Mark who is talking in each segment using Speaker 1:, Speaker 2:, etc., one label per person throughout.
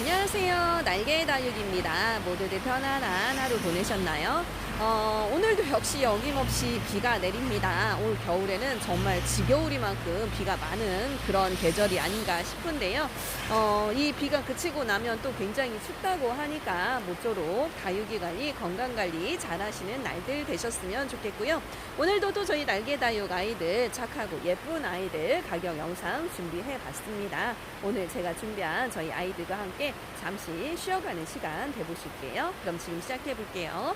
Speaker 1: 안녕하세요. 날개의 다육입니다. 모두들 편안한 하루 보내셨나요? 어, 오늘도 역시 어김없이 비가 내립니다. 올 겨울에는 정말 지겨우리만큼 비가 많은 그런 계절이 아닌가 싶은데요. 어, 이 비가 그치고 나면 또 굉장히 춥다고 하니까 모쪼록 다육이 관리, 건강 관리 잘 하시는 날들 되셨으면 좋겠고요. 오늘도 또 저희 날개 다육 아이들 착하고 예쁜 아이들 가격 영상 준비해 봤습니다. 오늘 제가 준비한 저희 아이들과 함께 잠시 쉬어가는 시간 돼보실게요. 그럼 지금 시작해 볼게요.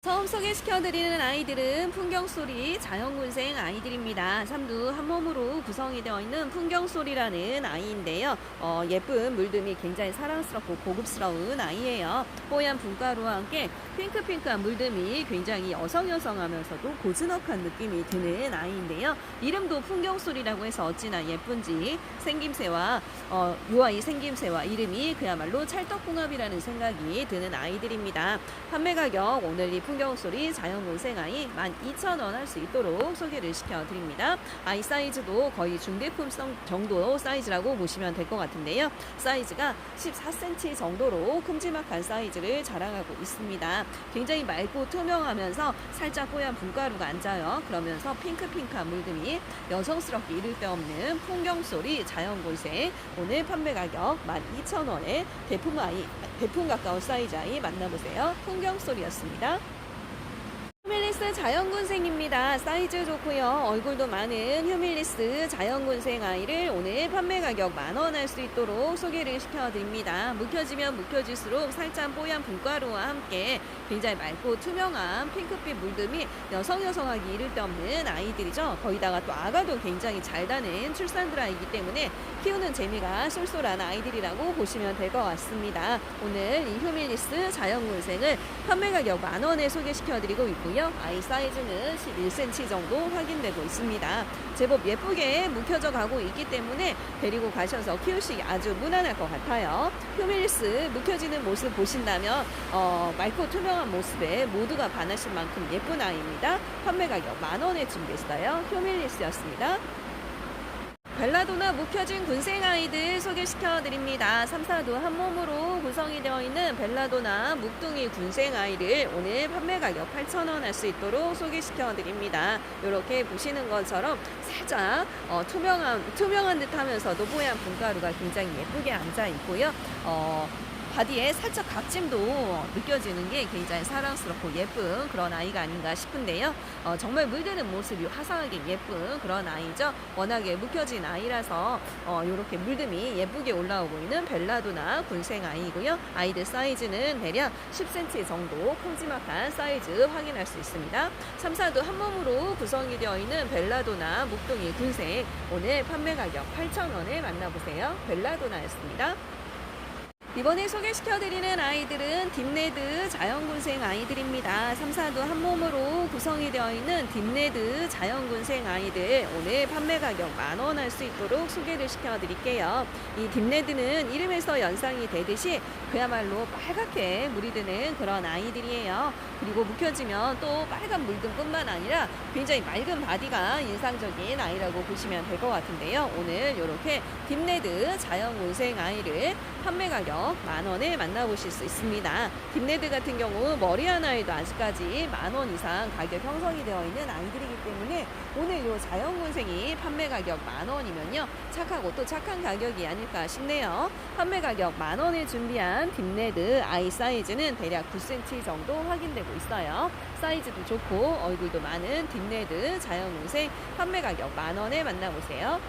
Speaker 1: 처음 소개시켜드리는 아이들은 풍경소리 자연군생 아이들입니다. 삼두 한 몸으로 구성이 되어 있는 풍경소리라는 아이인데요. 어, 예쁜 물듬이 굉장히 사랑스럽고 고급스러운 아이예요. 뽀얀 분가루와 함께 핑크핑크한 물듬이 굉장히 여성여성하면서도 고즈넉한 느낌이 드는 아이인데요. 이름도 풍경소리라고 해서 어찌나 예쁜지 생김새와 어, 이 아이 생김새와 이름이 그야말로 찰떡궁합이라는 생각이 드는 아이들입니다. 판매 가격 오늘 이 풍 경소리 자연곤생 아이 12,000원 할 수 있도록 소개를 시켜드립니다. 아이 사이즈도 거의 중대품성 정도 사이즈라고 보시면 될 것 같은데요. 사이즈가 14cm 정도로 큼지막한 사이즈를 자랑하고 있습니다. 굉장히 맑고 투명하면서 살짝 뽀얀 분가루가 앉아요. 그러면서 핑크핑크한 물듬이 여성스럽게 이를 데 없는 풍경소리 자연곤생 오늘 판매 가격 12,000원에 대품 아이, 대품 가까운 사이즈 아이 만나보세요. 풍경소리였습니다. 휴밀리스 자연군생입니다. 사이즈 좋고요. 얼굴도 많은 휴밀리스 자연군생 아이를 오늘 판매 가격 만원 할 수 있도록 소개를 시켜드립니다. 묵혀지면 묵혀질수록 살짝 뽀얀 분가루와 함께 굉장히 맑고 투명한 핑크빛 물듬이 여성 여성하기 이를 데 없는 아이들이죠. 거기다가 또 아가도 굉장히 잘 다는 출산드라이기 때문에 키우는 재미가 쏠쏠한 아이들이라고 보시면 될 것 같습니다. 오늘 이 휴밀리스 자연군생을 판매 가격 만원에 소개시켜드리고 있고요. 아이 사이즈는 11cm 정도 확인되고 있습니다. 제법 예쁘게 묵혀져 가고 있기 때문에 데리고 가셔서 키우시기 아주 무난할 것 같아요. 휴밀리스 묵혀지는 모습 보신다면 어, 맑고 투명한 모습에 모두가 반하실 만큼 예쁜 아이입니다. 판매 가격 만원에 준비했어요. 휴밀리스였습니다. 벨라도나 묵혀진 군생 아이들 소개시켜 드립니다. 3, 4도 한 몸으로 구성이 되어 있는 벨라도나 묵둥이 군생 아이를 오늘 판매 가격 8,000원 할 수 있도록 소개시켜 드립니다. 이렇게 보시는 것처럼 살짝 어, 투명한 투명한 듯 하면서도 뽀얀 분가루가 굉장히 예쁘게 앉아 있고요. 어, 바디에 살짝 각짐도 느껴지는 게 굉장히 사랑스럽고 예쁜 그런 아이가 아닌가 싶은데요. 어, 정말 물드는 모습이 화사하게 예쁜 그런 아이죠. 워낙에 묵혀진 아이라서 어, 이렇게 물듬이 예쁘게 올라오고 있는 벨라도나 군생 아이고요. 아이들 사이즈는 대략 10cm 정도 큼지막한 사이즈 확인할 수 있습니다. 3, 4도 한 몸으로 구성이 되어 있는 벨라도나 묵둥이 군생 오늘 판매 가격 8,000원에 만나보세요. 벨라도나였습니다. 이번에 소개시켜드리는 아이들은 딥레드 자연군생 아이들입니다. 3, 4도 한 몸으로 구성이 되어 있는 딥레드 자연군생 아이들 오늘 판매 가격 만원 할 수 있도록 소개를 시켜드릴게요. 이 딥레드는 이름에서 연상이 되듯이 그야말로 빨갛게 물이 드는 그런 아이들이에요. 그리고 묵혀지면 또 빨간 물등뿐만 아니라 굉장히 맑은 바디가 인상적인 아이라고 보시면 될 것 같은데요. 오늘 이렇게 딥레드 자연군생 아이를 판매 가격 만 원에 만나보실 수 있습니다. 딥레드 같은 경우 머리 하나에도 아직까지 만 원 이상 가격 형성이 되어 있는 아이들이기 때문에 오늘 이 자연군생이 판매 가격 만 원이면요 착하고 또 착한 가격이 아닐까 싶네요. 판매 가격 만 원에 준비한 딥레드 아이 사이즈는 대략 9cm 정도 확인되고 있어요. 사이즈도 좋고 얼굴도 많은 딥레드 자연군생 판매 가격 만 원에 만나보세요.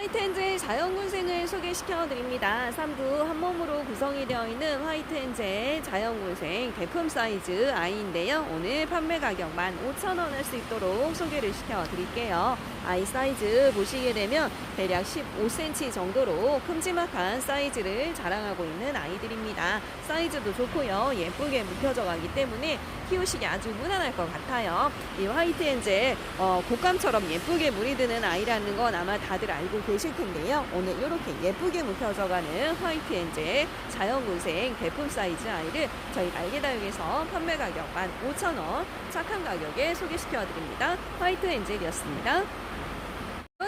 Speaker 1: 화이트엔젤 자연군생을 소개시켜 드립니다. 3두 한 몸으로 구성이 되어 있는 화이트엔젤 자연군생 대품 사이즈 아이인데요. 오늘 판매 가격 15,000원 할 수 있도록 소개를 시켜 드릴게요. 아이 사이즈 보시게 되면 대략 15cm 정도로 큼지막한 사이즈를 자랑하고 있는 아이들입니다. 사이즈도 좋고요. 예쁘게 묵혀져 가기 때문에 키우시기 아주 무난할 것 같아요. 이 화이트 엔젤 어, 곶감처럼 예쁘게 물이 드는 아이라는 건 아마 다들 알고 계실 텐데요. 오늘 이렇게 예쁘게 묵혀져가는 화이트 엔젤 자연군생 대품 사이즈 아이를 저희 날개다육에서 판매 가격 15,000원 착한 가격에 소개시켜 드립니다. 화이트 엔젤이었습니다.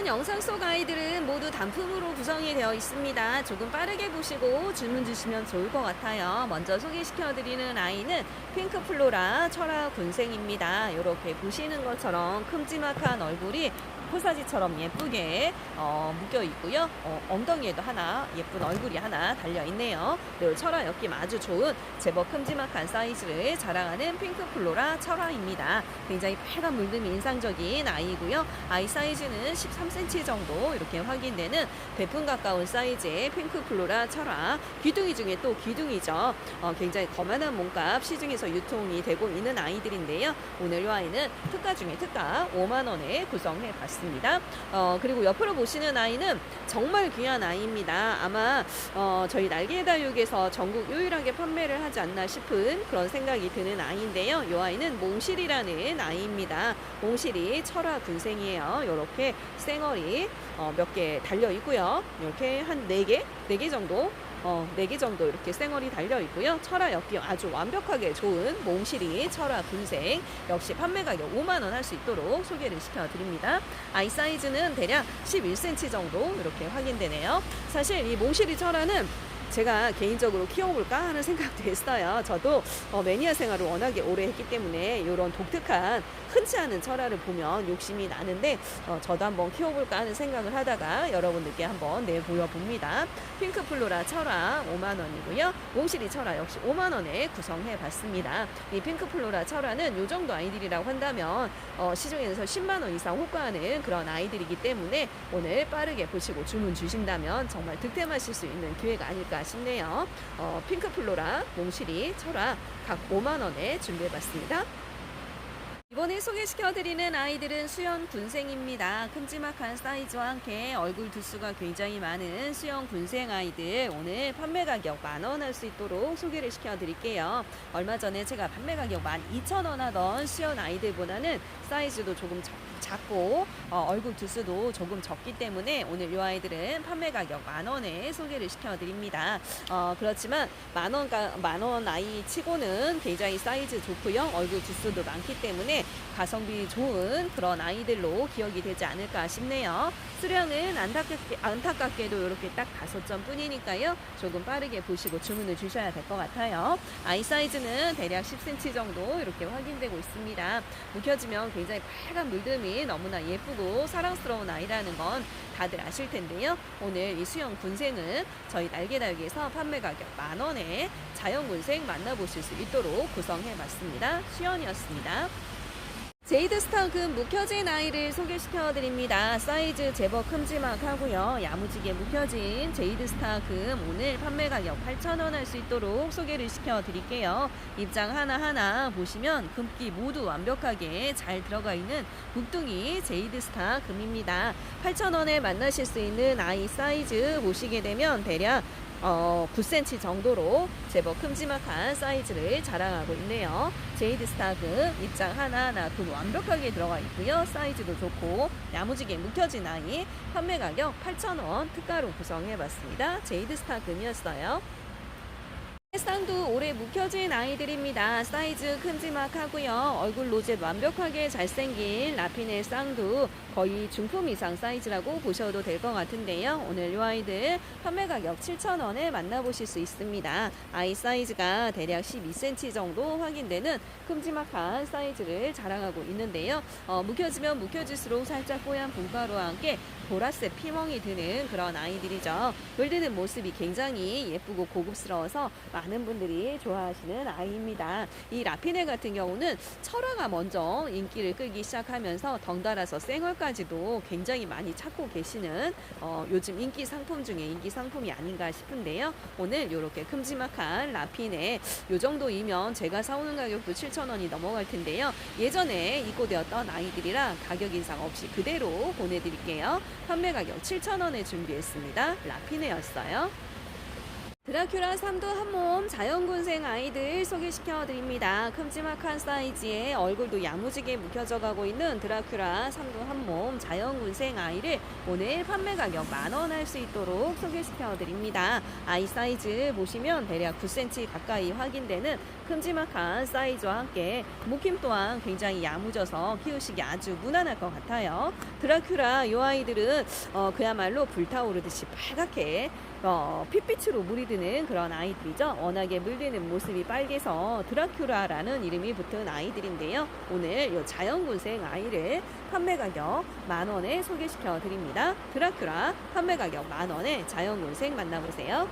Speaker 1: 이번 영상 속 아이들은 모두 단품으로 구성이 되어 있습니다. 조금 빠르게 보시고 질문 주시면 좋을 것 같아요. 먼저 소개시켜드리는 아이는 핑크 플로라 철학 군생입니다. 이렇게 보시는 것처럼 큼지막한 얼굴이 코사지처럼 예쁘게 어, 묶여 있고요. 어, 엉덩이에도 하나 예쁜 얼굴이 하나 달려 있네요. 그리고 철화 엮임 아주 좋은 제법 큼지막한 사이즈를 자랑하는 핑크 플로라 철화입니다. 굉장히 빨간 물듬이 인상적인 아이고요. 아이 사이즈는 13cm 정도 이렇게 확인되는 배품 가까운 사이즈의 핑크 플로라 철화. 귀둥이 중에 또 귀둥이죠. 어, 굉장히 거만한 몸값 시중에서 유통이 되고 있는 아이들인데요. 오늘 이 아이는 특가 중에 특가 5만 원에 구성해 봤습니다. 어, 그리고 옆으로 보시는 아이는 정말 귀한 아이입니다. 아마 어, 저희 날개 다육에서 전국 유일하게 판매를 하지 않나 싶은 그런 생각이 드는 아이인데요. 이 아이는 몽실이라는 아이입니다. 몽실이 철화 군생이에요. 이렇게 쌩얼이 어, 몇 개 달려 있고요. 이렇게 한네 개, 네개 정도 어, 4개 정도 이렇게 쌩얼이 달려 있고요. 철화 엮기 아주 완벽하게 좋은 몽실이 철화 군생 역시 판매 가격 5만 원 할 수 있도록 소개를 시켜 드립니다. 아이 사이즈는 대략 11cm 정도 이렇게 확인되네요. 사실 이 몽실이 철화는 제가 개인적으로 키워볼까 하는 생각도 했어요. 저도 어, 매니아 생활을 워낙에 오래 했기 때문에 이런 독특한 흔치 않은 철화를 보면 욕심이 나는데 어, 저도 한번 키워볼까 하는 생각을 하다가 여러분들께 한번 내보여 봅니다. 핑크 플로라 철화 5만 원이고요. 몽실이 철화 역시 5만 원에 구성해 봤습니다. 이 핑크 플로라 철화는 이 정도 아이들이라고 한다면 어, 시중에서 10만 원 이상 호가하는 그런 아이들이기 때문에 오늘 빠르게 보시고 주문 주신다면 정말 득템하실 수 있는 기회가 아닐까 싶네요. 어, 핑크 플로라, 몽실이 철화 각 5만 원에 준비해 봤습니다. 이번에 소개시켜드리는 아이들은 수연 군생입니다. 큼지막한 사이즈와 함께 얼굴 두수가 굉장히 많은 수연 군생 아이들 오늘 판매 가격 만원 할 수 있도록 소개를 시켜드릴게요. 얼마 전에 제가 판매 가격 만 이천 원 하던 수연 아이들보다는 사이즈도 조금 적, 작고 어, 얼굴 두수도 조금 적기 때문에 오늘 이 아이들은 판매 가격 만 원에 소개를 시켜드립니다. 어, 그렇지만 만원 만원 아이 치고는 굉장히 사이즈 좋고요. 얼굴 두수도 많기 때문에 가성비 좋은 그런 아이들로 기억이 되지 않을까 싶네요. 수량은 안타깝게, 안타깝게도 이렇게 딱 다섯 점 뿐이니까요. 조금 빠르게 보시고 주문을 주셔야 될 것 같아요. 아이 사이즈는 대략 10cm 정도 이렇게 확인되고 있습니다. 묵혀지면 굉장히 빨간 물듬이 너무나 예쁘고 사랑스러운 아이라는 건 다들 아실 텐데요. 오늘 이 수영 군생은 저희 날개달기에서 판매 가격 만 원에 자연 군생 만나보실 수 있도록 구성해 봤습니다. 수연이었습니다. 제이드 스타금 묵혀진 아이를 소개시켜 드립니다. 사이즈 제법 큼지막하고요. 야무지게 묵혀진 제이드 스타금 오늘 판매 가격 8,000원 할 수 있도록 소개를 시켜 드릴게요. 입장 하나하나 보시면 금기 모두 완벽하게 잘 들어가 있는 묵둥이 제이드 스타금입니다. 8,000원에 만나실 수 있는 아이 사이즈 보시게 되면 대략 어, 9cm 정도로 제법 큼지막한 사이즈를 자랑하고 있네요. 제이드 스타그 입장 하나하나 돈 완벽하게 들어가 있고요. 사이즈도 좋고 야무지게 묵혀진 아이 판매 가격 8,000원 특가로 구성해봤습니다. 제이드 스타금이었어요. 쌍도 오래 묵혀진 아이들입니다. 사이즈 큼지막하고요. 얼굴 로제 완벽하게 잘생긴 라피네 쌍도 거의 중품 이상 사이즈라고 보셔도 될 것 같은데요. 오늘 이 아이들 판매 가격 7,000원에 만나보실 수 있습니다. 아이 사이즈가 대략 12cm 정도 확인되는 큼지막한 사이즈를 자랑하고 있는데요. 어, 묵혀지면 묵혀질수록 살짝 뽀얀 분가루와 함께 보라색 피멍이 드는 그런 아이들이죠. 물드는 모습이 굉장히 예쁘고 고급스러워서 많은 분들이 좋아하시는 아이입니다. 이 라피네 같은 경우는 철화가 먼저 인기를 끌기 시작하면서 덩달아서 쌩얼까지도 굉장히 많이 찾고 계시는 어, 요즘 인기 상품 중에 인기 상품이 아닌가 싶은데요. 오늘 이렇게 큼지막한 라피네 요 정도이면 제가 사오는 가격도 7,000원이 넘어갈 텐데요. 예전에 입고되었던 아이들이라 가격 인상 없이 그대로 보내드릴게요. 판매 가격 7,000원에 준비했습니다. 라피네였어요. 드라큘라 삼두 한몸 자연군생 아이들 소개시켜 드립니다. 큼지막한 사이즈에 얼굴도 야무지게 묵혀져 가고 있는 드라큘라 삼두 한몸 자연군생 아이를 오늘 판매 가격 만원 할 수 있도록 소개시켜 드립니다. 아이 사이즈 보시면 대략 9cm 가까이 확인되는 큼지막한 사이즈와 함께 목힘 또한 굉장히 야무져서 키우시기 아주 무난할 것 같아요. 드라큘라 이 아이들은 어, 그야말로 불타오르듯이 빨갛게 어, 핏빛으로 물이 드는 그런 아이들이죠. 워낙에 물드는 모습이 빨개서 드라큘라라는 이름이 붙은 아이들인데요. 오늘 이 자연군생 아이를 판매 가격 만 원에 소개시켜 드립니다. 드라큘라 판매 가격 만 원에 자연군생 만나보세요.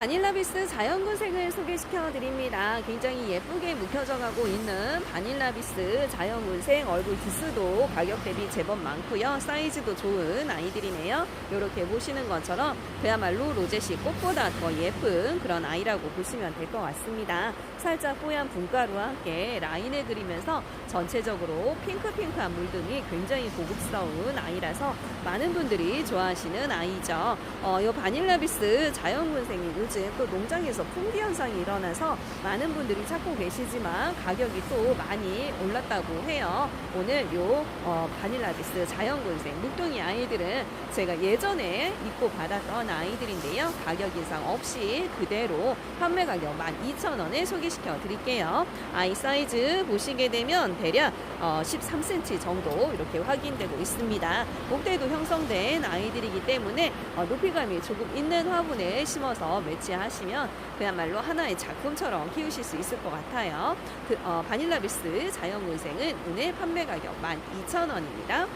Speaker 1: 바닐라비스 자연군생을 소개시켜 드립니다. 굉장히 예쁘게 묵혀져 가고 있는 바닐라비스 자연군생 얼굴 기스도 가격 대비 제법 많고요. 사이즈도 좋은 아이들이네요. 이렇게 보시는 것처럼 그야말로 로제시 꽃보다 더 예쁜 그런 아이라고 보시면 될 것 같습니다. 살짝 뽀얀 분가루와 함께 라인을 그리면서 전체적으로 핑크핑크한 물등이 굉장히 고급스러운 아이라서 많은 분들이 좋아하시는 아이죠. 어, 이 바닐라비스 자연군생이 요즘 또 농장에서 품귀 현상이 일어나서 많은 분들이 찾고 계시지만 가격이 또 많이 올랐다고 해요. 오늘 요 어, 바닐라비스 자연군생 묵둥이 아이들은 제가 예전에 입고 받았던 아이들인데요. 가격 인상 없이 그대로 판매 가격 12,000원에 소개시켜 드릴게요. 아이 사이즈 보시게 되면 대략 어, 13cm 정도 이렇게 확인되고 있습니다. 목대도 형성된 아이들이기 때문에 어, 높이감이 조금 있는 화분에 심어서 매치하시면 그야말로 하나의 작품처럼 키우실 수 있을 것 같아요. 그, 어, 바닐라비스 자연군생은 오늘 판매 가격 12,000원입니다.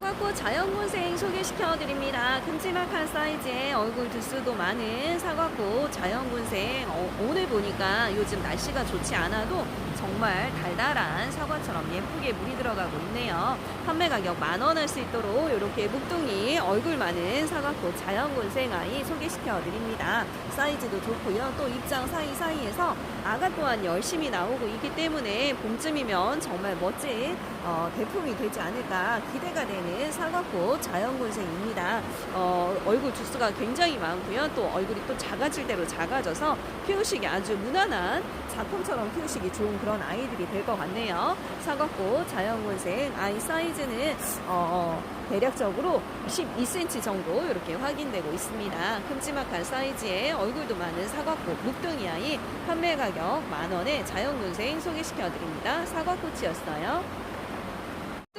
Speaker 1: 사과꽃 자연군생 소개시켜 드립니다. 큼지막한 사이즈의 얼굴 두수도 많은 사과꽃 자연군생. 어, 오늘 보니까 요즘 날씨가 좋지 않아도 정말 달달한 사과처럼 예쁘게 물이 들어가고 있네요. 판매 가격 만 원 할 수 있도록 이렇게 묵둥이 얼굴 많은 사과꽃 자연군생 아이 소개시켜 드립니다. 사이즈도 좋고요. 또 입장 사이사이에서 아가 또한 열심히 나오고 있기 때문에 봄쯤이면 정말 멋진 어, 대품이 되지 않을까 기대가 되는 사과꽃 자연군생입니다. 어, 얼굴 주스가 굉장히 많고요. 또 얼굴이 또 작아질 대로 작아져서 키우시기 아주 무난한 작품처럼 키우시기 좋은 그런 아이들이 될 것 같네요. 사과꽃 자연군생 아이 사이즈는 어, 대략적으로 12cm 정도 이렇게 확인되고 있습니다. 큼지막한 사이즈의 얼굴도 많은 사과꽃 묵둥이 아이 판매 가격 만원에 자연군생 소개시켜 드립니다. 사과꽃이었어요.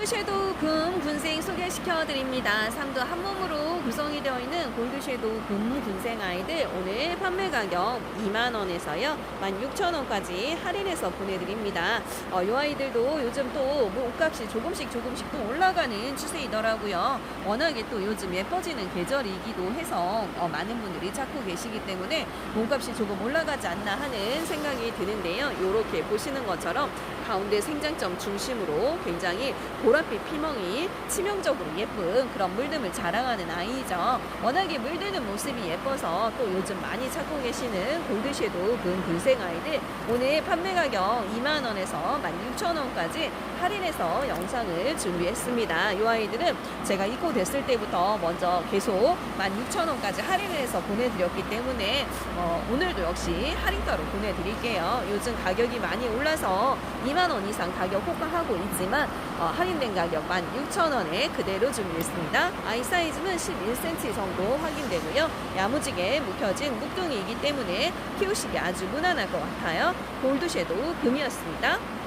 Speaker 1: 골드섀도우 금 군생 소개시켜 드립니다. 삼두 한 몸으로 구성이 되어 있는 골드섀도우 금 군생 아이들 오늘 판매 가격 2만 원에서요 16,000원까지 할인해서 보내드립니다. 어, 이 아이들도 요즘 또 몸값이 조금씩 조금씩 또 올라가는 추세이더라고요. 워낙에 또 요즘 예뻐지는 계절이기도 해서 어, 많은 분들이 찾고 계시기 때문에 몸값이 조금 올라가지 않나 하는 생각이 드는데요. 이렇게 보시는 것처럼 가운데 생장점 중심으로 굉장히 보랏빛 피멍이 치명적으로 예쁜 그런 물듦을 자랑하는 아이죠. 워낙에 물드는 모습이 예뻐서 또 요즘 많이 찾고 계시는 골드섀도우 금 군생 아이들 오늘 판매 가격 2만원에서 16,000원까지 할인해서 영상을 준비했습니다. 이 아이들은 제가 입고됐을 때부터 먼저 계속 16,000원까지 할인을 해서 보내드렸기 때문에 어, 오늘도 역시 할인가로 보내드릴게요. 요즘 가격이 많이 올라서 2만 원 이상 가격 호가하고 있지만 어, 할인 된 가격 16,000원에 그대로 준비했습니다. 아이 사이즈는 11cm 정도 확인되고요. 야무지게 묵혀진 묵둥이이기 때문에 키우시기 아주 무난할 것 같아요. 골드 섀도우 금이었습니다.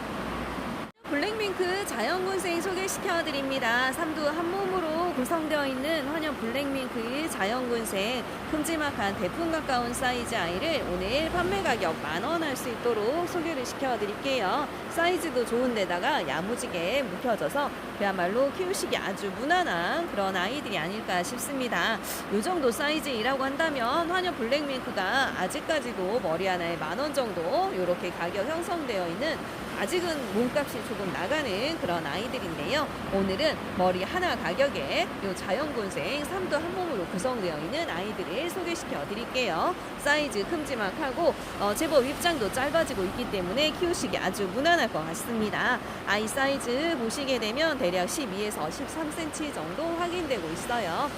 Speaker 1: 블랙밍크 자연군생 소개시켜 드립니다. 삼두 한 몸으로 구성되어 있는 환연 블랙밍크의 자연군생 큼지막한 대품 가까운 사이즈 아이를 오늘 판매 가격 만원 할 수 있도록 소개를 시켜 드릴게요. 사이즈도 좋은데다가 야무지게 묵혀져서 그야말로 키우시기 아주 무난한 그런 아이들이 아닐까 싶습니다. 이 정도 사이즈이라고 한다면 환연 블랙밍크가 아직까지도 머리 하나에 만 원 정도 이렇게 가격 형성되어 있는 아직은 몸값이 조금 나가 가는 그런 아이들인데요. 오늘은 머리 하나 가격에 요 자연군생 3도 한 몸으로 구성되어 있는 아이들을 소개시켜 드릴게요. 사이즈 큼지막하고 어, 제법 입장도 짧아지고 있기 때문에 키우시기 아주 무난할 것 같습니다. 아이 사이즈 보시게 되면 대략 12에서 13cm 정도 확인되고 있어요.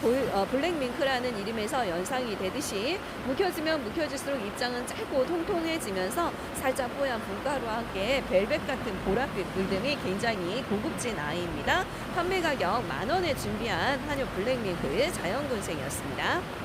Speaker 1: 볼- 어, 블랙밍크라는 이름에서 연상이 되듯이 묵혀지면 묵혀질수록 입장은 짧고 통통해지면서 살짝 뽀얀 분가루와 함께 벨벳 같은 보랏빛 물듬이 굉장히 고급진 아이입니다. 판매 가격 만 원에 준비한 한엽 블랙밍크 자연군생이었습니다.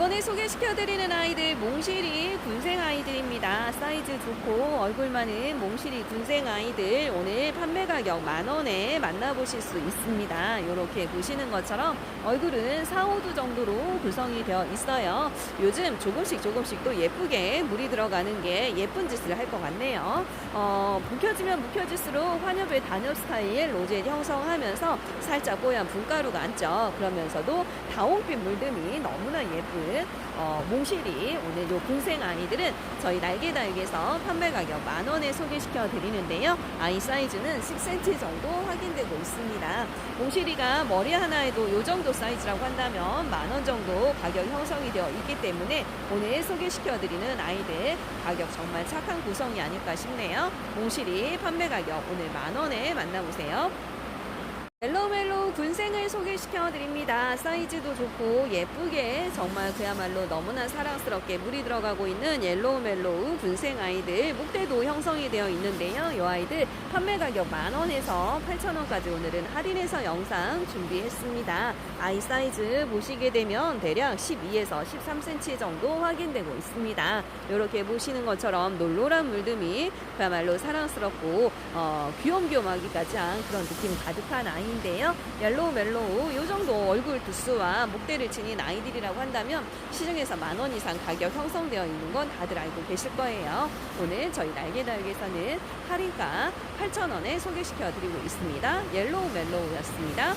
Speaker 1: 이번에 소개시켜드리는 아이들 몽실이 군생 아이들입니다. 사이즈 좋고 얼굴 많은 몽실이 군생 아이들 오늘 판매 가격 만 원에 만나보실 수 있습니다. 이렇게 보시는 것처럼 얼굴은 4, 5두 정도로 구성이 되어 있어요. 요즘 조금씩 조금씩 또 예쁘게 물이 들어가는 게 예쁜 짓을 할 것 같네요. 어, 묵혀지면 묵혀질수록 환엽의 단엽 스타일 로제 형성하면서 살짝 뽀얀 분가루가 앉죠. 그러면서도 다홍빛 물듬이 너무나 예쁜 어, 몽실이 오늘 요 군생 아이들은 저희 날개다육에서 판매 가격 만 원에 소개시켜 드리는데요. 아이 사이즈는 10cm 정도 확인되고 있습니다. 몽실이가 머리 하나에도 요 정도 사이즈라고 한다면 만 원 정도 가격 형성이 되어 있기 때문에 오늘 소개시켜 드리는 아이들 가격 정말 착한 구성이 아닐까 싶네요. 몽실이 판매 가격 오늘 만 원에 만나보세요. 멜로멜로 군생을 소개시켜 드립니다. 사이즈도 좋고 예쁘게 정말 그야말로 너무나 사랑스럽게 물이 들어가고 있는 옐로우멜로우 군생 아이들 목대도 형성이 되어 있는데요. 이 아이들 판매 가격 만 원에서 8천 원까지 오늘은 할인해서 영상 준비했습니다. 아이 사이즈 보시게 되면 대략 12에서 13cm 정도 확인되고 있습니다. 이렇게 보시는 것처럼 놀노란 물듬이 그야말로 사랑스럽고 어, 귀염귀염하기까지 한 그런 느낌 가득한 아이 인데요. 옐로우 멜로우 이 정도 얼굴 두수와 목대를 지닌 아이들이라고 한다면 시중에서 만 원 이상 가격 형성되어 있는 건 다들 알고 계실 거예요. 오늘 저희 날개다육에서는 할인가 8,000원에 소개시켜 드리고 있습니다. 옐로우 멜로우였습니다.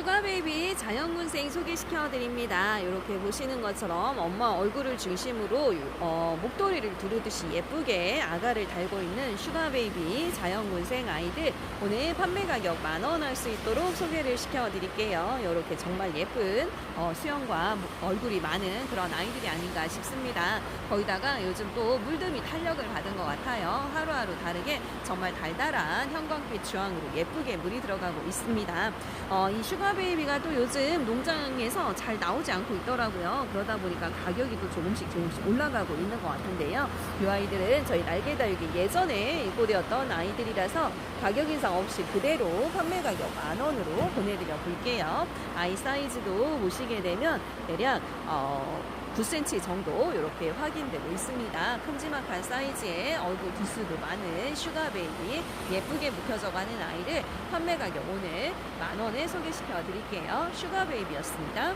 Speaker 1: 슈가베이비 자연군생 소개시켜 드립니다. 이렇게 보시는 것처럼 엄마 얼굴을 중심으로 어, 목도리를 두르듯이 예쁘게 아가를 달고 있는 슈가베이비 자연군생 아이들 오늘 판매 가격 만 원 할 수 있도록 소개를 시켜 드릴게요. 이렇게 정말 예쁜 어, 수영과 목- 얼굴이 많은 그런 아이들이 아닌가 싶습니다. 거기다가 요즘 또 물듬이 탄력을 받은 것 같아요. 하루하루 다르게 정말 달달한 형광빛 주황으로 예쁘게 물이 들어가고 있습니다. 어, 이 슈가 베이비가 또 요즘 농장에서 잘 나오지 않고 있더라고요. 그러다 보니까 가격이 또 조금씩 조금씩 올라가고 있는 것 같은데요. 이 아이들은 저희 날개다육이 예전에 입고되었던 아이들이라서 가격 인상 없이 그대로 판매 가격 만 원으로 보내드려 볼게요. 아이 사이즈도 보시게 되면 대략 어, 9cm 정도 이렇게 확인되고 있습니다. 큼지막한 사이즈의 얼굴 두수도 많은 슈가베이비 예쁘게 묵혀져 가는 아이를 판매 가격 오늘 만 원에 소개시켜 드릴게요. 슈가베이비였습니다.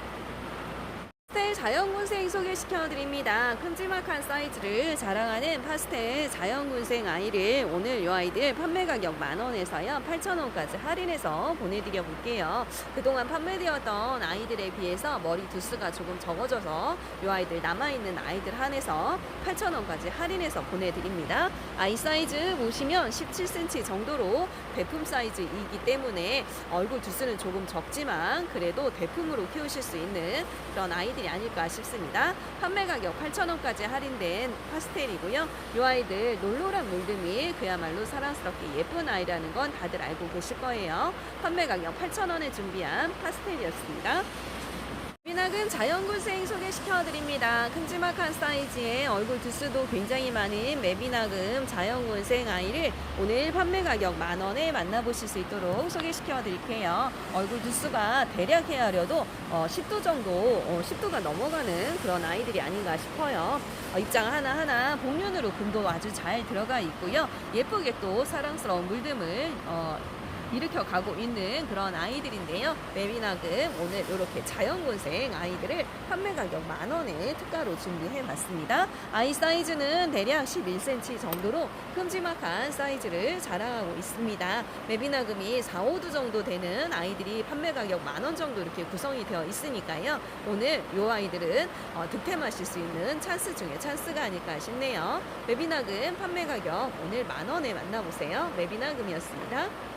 Speaker 1: 파스텔 자연군생 소개시켜 드립니다. 큼지막한 사이즈를 자랑하는 파스텔 자연군생 아이를 오늘 이 아이들 판매 가격 만 원에서요 8천 원까지 할인해서 보내드려 볼게요. 그동안 판매되었던 아이들에 비해서 머리 두수가 조금 적어져서 이 아이들 남아있는 아이들 한해서 8천 원까지 할인해서 보내드립니다. 아이 사이즈 보시면 17cm 정도로 배품 사이즈이기 때문에 얼굴 두수는 조금 적지만 그래도 대품으로 키우실 수 있는 그런 아이들 이 아닐까 싶습니다. 판매 가격 8,000원까지 할인된 파스텔이고요. 이 아이들 놀노란 물듬이 그야말로 사랑스럽게 예쁜 아이라는 건 다들 알고 계실 거예요. 판매 가격 8,000원에 준비한 파스텔이었습니다. 미나금 자연군생 소개시켜 드립니다. 큼지막한 사이즈의 얼굴 두수도 굉장히 많은 매비나금 자연군생 아이를 오늘 판매 가격 만 원에 만나보실 수 있도록 소개시켜 드릴게요. 얼굴 두수가 대략 헤아려도 어, 10도 정도, 어, 10도가 넘어가는 그런 아이들이 아닌가 싶어요. 어, 입장 하나하나 복륜으로 금도 아주 잘 들어가 있고요. 예쁘게 또 사랑스러운 물듬을 어, 일으켜 가고 있는 그런 아이들인데요. 베비나금 오늘 이렇게 자연곤생 아이들을 판매 가격 만 원에 특가로 준비해 봤습니다. 아이 사이즈는 대략 11cm 정도로 큼지막한 사이즈를 자랑하고 있습니다. 베비나금이 4, 5두 정도 되는 아이들이 판매 가격 만 원 정도 이렇게 구성이 되어 있으니까요. 오늘 이 아이들은 어, 득템하실 수 있는 찬스 중에 찬스가 아닐까 싶네요. 베비나금 판매 가격 오늘 만 원에 만나보세요. 베비나금이었습니다.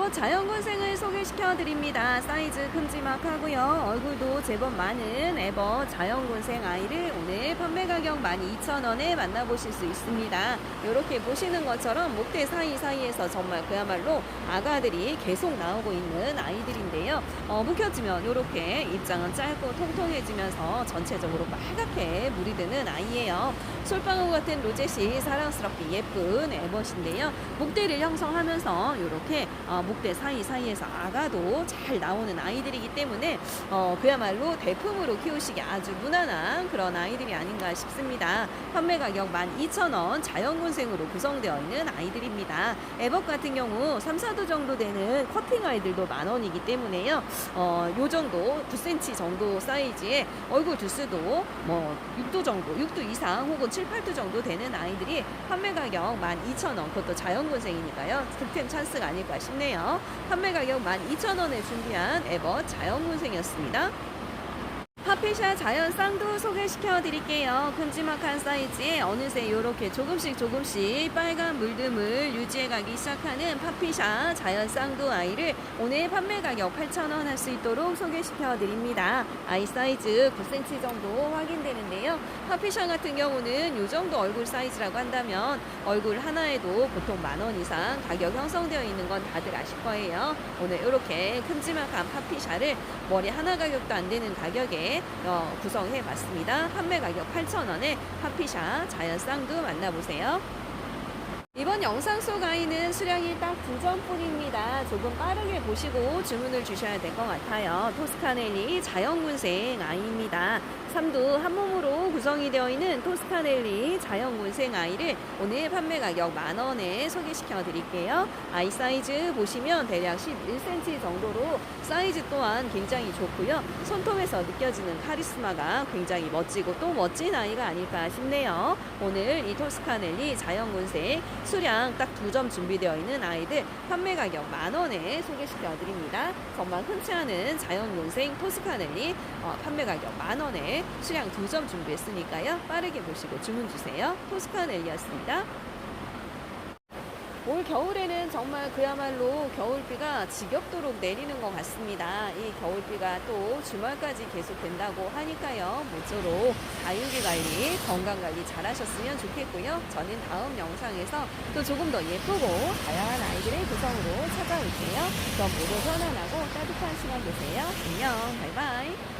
Speaker 1: 어, 자연곤생을 소개시켜 드립니다. 사이즈 큼지막하고요. 얼굴도 제법 많은 에버 자연곤생 아이를 오늘 판매 가격 12,000원에 만나보실 수 있습니다. 이렇게 보시는 것처럼 목대 사이사이에서 정말 그야말로 아가들이 계속 나오고 있는 아이들인데요. 어, 묵혀지면 이렇게 입장은 짧고 통통해지면서 전체적으로 빨갛게 물이 드는 아이예요. 솔방울 같은 로zet이 사랑스럽게 예쁜 에버신데요. 목대를 형성하면서 이렇게 어, 목대 사이사이에서 아가도 잘 나오는 아이들이기 때문에 어, 그야말로 대품으로 키우시기 아주 무난한 그런 아이들이 아닌가 싶습니다. 판매 가격 12,000원 자연군생으로 구성되어 있는 아이들입니다. 에버 같은 경우 3, 4도 정도 되는 커팅 아이들도 만 원이기 때문에요. 어, 요 정도 9cm 정도 사이즈의 얼굴 두수도 뭐 6도 정도, 6도 이상 혹은 7, 8도 정도 되는 아이들이 판매 가격 12,000원 그것도 자연군생이니까요. 득템 찬스가 아닐까 싶네요. 판매 가격 12,000원에 준비한 에버 자연군생이었습니다. 파피샤 자연 쌍도 소개시켜 드릴게요. 큼지막한 사이즈에 어느새 이렇게 조금씩 조금씩 빨간 물듬을 유지해 가기 시작하는 파피샤 자연 쌍도 아이를 오늘 판매 가격 8,000원 할 수 있도록 소개시켜 드립니다. 아이 사이즈 9cm 정도 확인되는데요. 파피샤 같은 경우는 이 정도 얼굴 사이즈라고 한다면 얼굴 하나에도 보통 만 원 이상 가격 형성되어 있는 건 다들 아실 거예요. 오늘 이렇게 큼지막한 파피샤를 머리 하나 가격도 안 되는 가격에 어, 구성해 봤습니다. 판매 가격 8,000원에 파피샤 자연 쌍두 만나보세요. 이번 영상 속 아이는 수량이 딱 두 점뿐입니다. 조금 빠르게 보시고 주문을 주셔야 될 것 같아요. 토스카넬리 자연군생 아이입니다. 삼두 한 몸으로 구성이 되어 있는 토스카넬리 자연군생 아이를 오늘 판매 가격 만 원에 소개시켜 드릴게요. 아이 사이즈 보시면 대략 11cm 정도로 사이즈 또한 굉장히 좋고요. 손톱에서 느껴지는 카리스마가 굉장히 멋지고 또 멋진 아이가 아닐까 싶네요. 오늘 이 토스카넬리 자연군생 수량 딱 두 점 준비되어 있는 아이들 판매 가격 만 원에 소개시켜 드립니다. 정말 흔치 않은 자연군생 토스카넬리 어, 판매 가격 만 원에 수량 두 점 준비했으니까요. 빠르게 보시고 주문 주세요. 토스카넬리였습니다. 올 겨울에는 정말 그야말로 겨울비가 지겹도록 내리는 것 같습니다. 이 겨울비가 또 주말까지 계속된다고 하니까요. 모쪼록 다육이 관리, 건강 관리 잘 하셨으면 좋겠고요. 저는 다음 영상에서 또 조금 더 예쁘고 다양한 아이들의 구성으로 찾아올게요. 그럼 모두 편안하고 따뜻한 시간 되세요. 안녕, 바이바이.